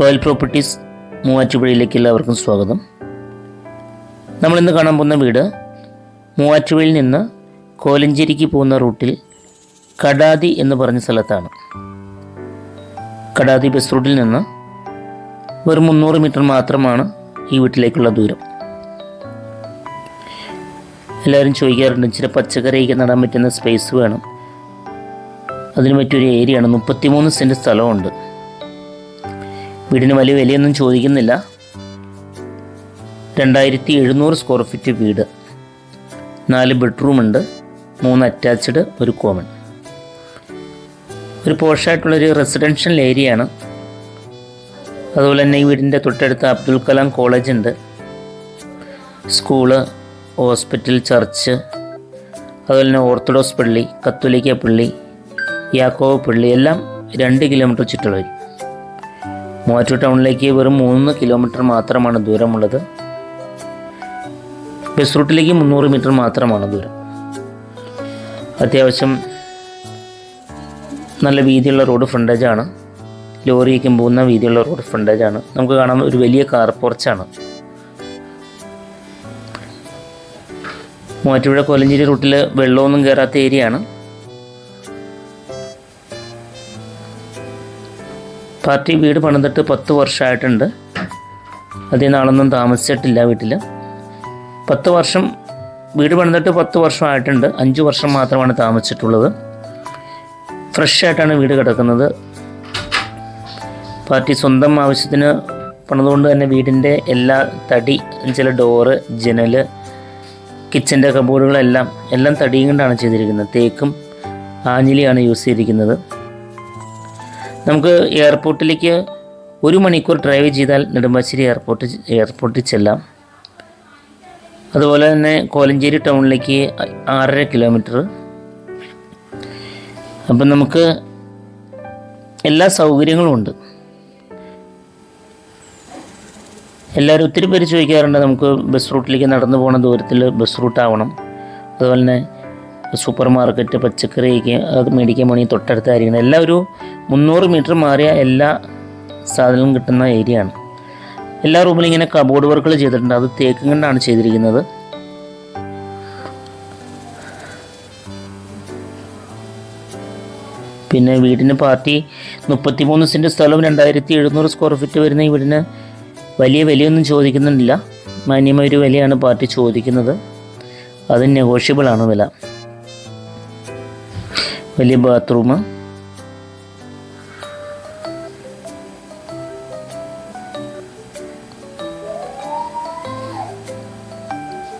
Royal properties മൂവാറ്റുപുഴയിലേക്ക് എല്ലാവർക്കും സ്വാഗതം. നമ്മൾ ഇന്ന് കാണാൻ പോകുന്ന വീട് മൂവാറ്റുപുഴയിൽ നിന്ന് കോലഞ്ചേരിക്ക് പോകുന്ന റൂട്ടിൽ കടാതി എന്ന് പറഞ്ഞ സ്ഥലത്താണ്. കടാതി ബസ് റൂട്ടിൽ നിന്ന് വെറും മുന്നൂറ് മീറ്റർ മാത്രമാണ് ഈ വീട്ടിലേക്കുള്ള ദൂരം. എല്ലാവരും ചോദിക്കാറുണ്ട് ഇച്ചിരി പച്ചക്കറിയൊക്കെ നടാൻ പറ്റുന്ന സ്പേസ് വേണം. അതിന് പറ്റിയൊരു ഏരിയയാണ് മുപ്പത്തിമൂന്ന് സെന്റ് സ്ഥലമുണ്ട്. വീടിന് വലിയ വിലയൊന്നും ചോദിക്കുന്നില്ല. രണ്ടായിരത്തി എഴുന്നൂറ് സ്ക്വയർ ഫീറ്റ് വീട്. നാല് ബെഡ്റൂം ഉണ്ട്. മൂന്ന് അറ്റാച്ച്ഡ് ഒരു കോമൺ ഒരു പോഷായിട്ടുള്ളൊരു റെസിഡൻഷ്യൽ ഏരിയയാണ് അതുപോലെ തന്നെ ഈ വീടിന്റെ തൊട്ടടുത്ത് അബ്ദുൽ കലാം കോളേജ് ഉണ്ട്. സ്കൂൾ ഹോസ്പിറ്റൽ ചർച്ച് അതുപോലെ തന്നെ ഓർത്തഡോക്സ് പള്ളി കത്തോലിക്ക പള്ളി യാക്കോബ് പള്ളി എല്ലാം രണ്ട് കിലോമീറ്റർ ചുറ്റളവിൽ. മൂവാറ്റൂർ ടൗണിലേക്ക് വെറും മൂന്ന് കിലോമീറ്റർ മാത്രമാണ് ദൂരമുള്ളത്. ബസ് റൂട്ടിലേക്ക് മുന്നൂറ് മീറ്റർ മാത്രമാണ് ദൂരം. അത്യാവശ്യം നല്ല വീതിയുള്ള റോഡ് ഫ്രണ്ടേജാണ് ലോറിയൊക്കെ പോകുന്ന വീതിയുള്ള റോഡ് ഫ്രണ്ടേജാണ് നമുക്ക് കാണാൻ ഒരു വലിയ കാർ പോർച്ചാണ് മൂവാറ്റുപുഴ കൊലഞ്ചേരി റൂട്ടിൽ വെള്ളമൊന്നും കയറാത്ത ഏരിയയാണ് പാർട്ടി വീട് പണിതിട്ട് പത്ത് വർഷമായിട്ടുണ്ട്. അധികം നാളൊന്നും താമസിച്ചിട്ടില്ല വീട്ടിൽ പത്ത് വർഷം വീട് പണിതിട്ട് പത്ത് വർഷമായിട്ടുണ്ട്. അഞ്ച് വർഷം മാത്രമാണ് താമസിച്ചിട്ടുള്ളത്. ഫ്രഷ് ആയിട്ടാണ് വീട് കിടക്കുന്നത്. പാർട്ടി സ്വന്തം ആവശ്യത്തിന് പണിതുകൊണ്ട് തന്നെ വീടിന്റെ എല്ലാ തടി ചില ഡോറ് ജനൽ കിച്ചന്റെ കബോർഡുകളെല്ലാം എല്ലാം തടിയും കൊണ്ടാണ് ചെയ്തിരിക്കുന്നത്. തേക്കും ആഞ്ഞിലിയാണ് യൂസ് ചെയ്തിരിക്കുന്നത്. നമുക്ക് എയർപോർട്ടിലേക്ക് ഒരു മണിക്കൂർ ഡ്രൈവ് ചെയ്താൽ നെടുമ്പാശ്ശേരി എയർപോർട്ട് എയർപോർട്ടിൽ ചെല്ലാം. അതുപോലെ തന്നെ കോലഞ്ചേരി ടൗണിലേക്ക് ആറര കിലോമീറ്റർ. അപ്പം നമുക്ക് എല്ലാ സൗകര്യങ്ങളും ഉണ്ട്. എല്ലാവരും ഒത്തിരി പേര് ചോദിക്കാറുണ്ട് നമുക്ക് ബസ് റൂട്ടിലേക്ക് നടന്നു പോകുന്ന ദൂരത്തിൽ ബസ് റൂട്ടാവണം. അതുപോലെ തന്നെ സൂപ്പർ മാർക്കറ്റ് പച്ചക്കറിയൊക്കെ അത് മേടിക്കാൻ പോണി തൊട്ടടുത്തായിരിക്കണം എല്ലാം ഒരു മുന്നൂറ് മീറ്റർ മാറിയ എല്ലാ സാധനവും കിട്ടുന്ന ഏരിയ ആണ് എല്ലാ റൂമിലും ഇങ്ങനെ കബോർഡ് വർക്കുകൾ ചെയ്തിട്ടുണ്ട്. അത് തേക്കും കൊണ്ടാണ് ചെയ്തിരിക്കുന്നത്. പിന്നെ വീടിന് പാർട്ടി മുപ്പത്തിമൂന്ന് സെന്റ് സ്ഥലവും രണ്ടായിരത്തി എഴുന്നൂറ് സ്ക്വയർ ഫീറ്റ് വരുന്ന വീടിന് വലിയ വിലയൊന്നും ചോദിക്കുന്നില്ല മാന്യമായ ഒരു വിലയാണ് പാർട്ടി ചോദിക്കുന്നത്. അത് നെഗോഷ്യബിൾ ആണ് വില. വലിയ ബാത്റൂം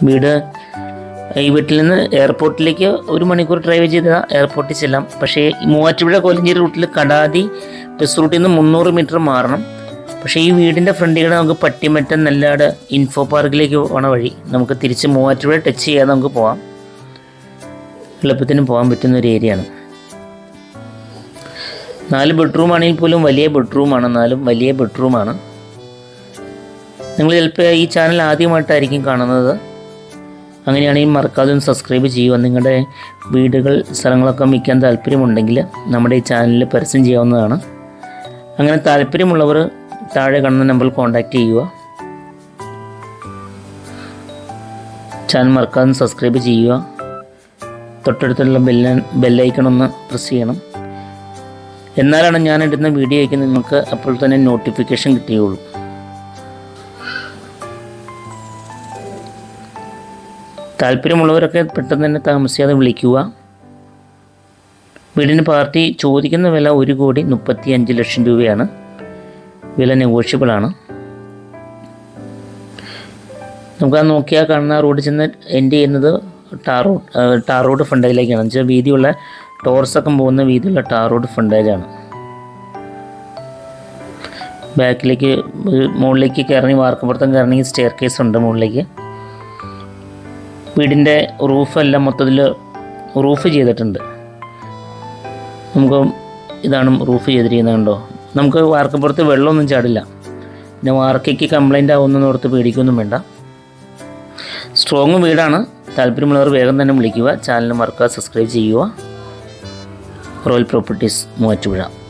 വീട് ഈ വീട്ടിൽ നിന്ന് എയർപോർട്ടിലേക്ക് ഒരു മണിക്കൂർ ഡ്രൈവ് ചെയ്താൽ എയർപോർട്ടിൽ ചെല്ലാം. പക്ഷേ മൂവാറ്റുപുഴ കോലഞ്ചേരി റൂട്ടിൽ കടാതി ബസ് റൂട്ടിൽ നിന്ന് മുന്നൂറ് മീറ്റർ മാറണം. പക്ഷേ ഈ വീടിന്റെ ഫ്രണ്ടിൽ നമുക്ക് പട്ടിമറ്റം നെല്ലാട് ഇൻഫോ പാർക്കിലേക്ക് പോണ വഴി നമുക്ക് തിരിച്ച് മൂവാറ്റുപുഴ ടച്ച് ചെയ്യാതെ നമുക്ക് പോകാം എളുപ്പത്തിന് പോകാൻ പറ്റുന്ന ഒരു ഏരിയയാണ് നാല് ബെഡ്റൂം ആണെങ്കിൽ പോലും വലിയ ബെഡ്റൂമാണ് എന്നാലും വലിയ ബെഡ്റൂമാണ് നിങ്ങൾ ചിലപ്പോൾ ഈ ചാനൽ ആദ്യമായിട്ടായിരിക്കും കാണുന്നത്. അങ്ങനെയാണെങ്കിൽ മറക്കാതെ ഒന്ന് സബ്സ്ക്രൈബ് ചെയ്യുക. നിങ്ങളുടെ വീടുകൾ സ്ഥലങ്ങളൊക്കെ വിൽക്കാൻ താല്പര്യമുണ്ടെങ്കിൽ നമ്മുടെ ഈ ചാനലിൽ പരസ്യം ചെയ്യാവുന്നതാണ്. അങ്ങനെ താല്പര്യമുള്ളവർ താഴെ കാണുന്ന നമ്പറിൽ കോൺടാക്റ്റ് ചെയ്യുക. ചാനൽ മറക്കാതെ സബ്സ്ക്രൈബ് ചെയ്യുക. തൊട്ടടുത്തുള്ള ബെല്ല ബെല്ലൈക്കൺ ഒന്ന് പ്രസ് ചെയ്യണം. എന്നാലാണ് ഞാൻ ഇടുന്ന വീഡിയോയ്ക്ക് നിങ്ങൾക്ക് അപ്പോൾ തന്നെ നോട്ടിഫിക്കേഷൻ കിട്ടിയുള്ളൂ. താല്പര്യമുള്ളവരൊക്കെ പെട്ടെന്ന് തന്നെ താമസിയാതെ വിളിക്കുക. വീടിന് പാർട്ടി ചോദിക്കുന്ന വില ഒരു കോടി മുപ്പത്തി അഞ്ച് ലക്ഷം രൂപയാണ്. വില നെഗോഷ്യബിളാണ് നമുക്ക് ആ നോക്കിയാൽ കാണുന്ന റോഡ് ചെന്ന് എൻഡ് ചെയ്യുന്നത് ടാർ റോഡ് ടാർ റോഡ് ഫ്രണ്ടിലേക്കാണ് വെച്ചാൽ വീതിയുള്ള ടോർസൊക്കെ പോകുന്ന വീതിയുള്ള ടാർ റോഡ് ഫ്രണ്ടേജാണ് ബാക്കിലേക്ക് മുകളിലേക്ക് കയറണി വാർക്കപ്പുറത്തും കയറണി സ്റ്റെയർ കേസ് ഉണ്ട് മുകളിലേക്ക്. വീടിന്റെ റൂഫെല്ലാം മൊത്തത്തിൽ റൂഫ് ചെയ്തിട്ടുണ്ട്. നമുക്ക് ഇതാണ് റൂഫ് ചെയ്തിരിക്കുന്നത് കണ്ടോ? നമുക്ക് വാർക്കപ്പുറത്ത് വെള്ളമൊന്നും ചാടില്ല. പിന്നെ വാർക്കയ്ക്ക് കംപ്ലൈന്റ് ആവുമെന്ന് ഓർത്ത് പേടിക്കൊന്നും വേണ്ട. സ്ട്രോങ് വീടാണ്. താല്പര്യമുള്ളവർ വേഗം തന്നെ വിളിക്കുക. ചാനൽ മറക്കുക സബ്സ്ക്രൈബ് ചെയ്യുക. Royal Properties Muvattupuzha.